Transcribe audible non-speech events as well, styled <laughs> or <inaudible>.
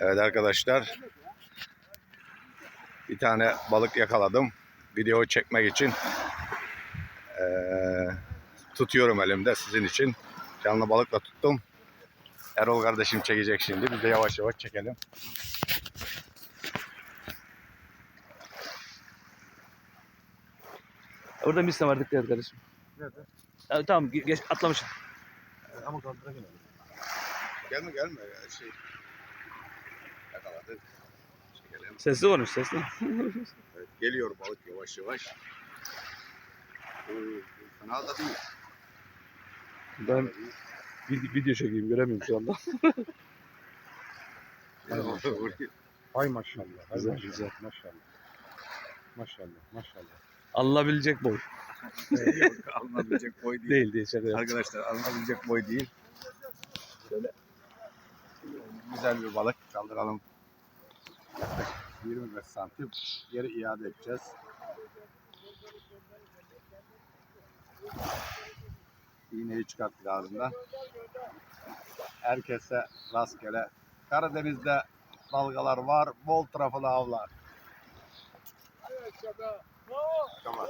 Evet arkadaşlar. Bir tane balık yakaladım. Video çekmek için. Ee, tutuyorum elimde sizin için. Canlı balıkla tuttum. Erol kardeşim çekecek şimdi. Biz de yavaş yavaş çekelim. Orada misle var dikkat et kardeşim. Nerede? Ya, tamam ge- geç atlamışım. Ama kaldıra gelelim. Gelme gelme. Ya, şey. Yakaladık. Çekelim. Sesli varmış sesli. Evet, geliyor balık yavaş yavaş. Fena da değil. Ben vid- video çekeyim göremiyorum şu anda. <laughs> Hay maşallah. Hay Güzel, maşallah. güzel. Maşallah. Maşallah. Maşallah. Alınabilecek boy. <laughs> Yok, alınabilecek boy değil. Değil değil şaka. Arkadaşlar alınabilecek boy değil. Şöyle güzel bir balık kaldıralım. Yaklaşık 25 santim geri iade edeceğiz. İğneyi çıkarttık ağzından. Herkese rastgele. Karadeniz'de dalgalar var. Bol taraflı avlar. Tamam.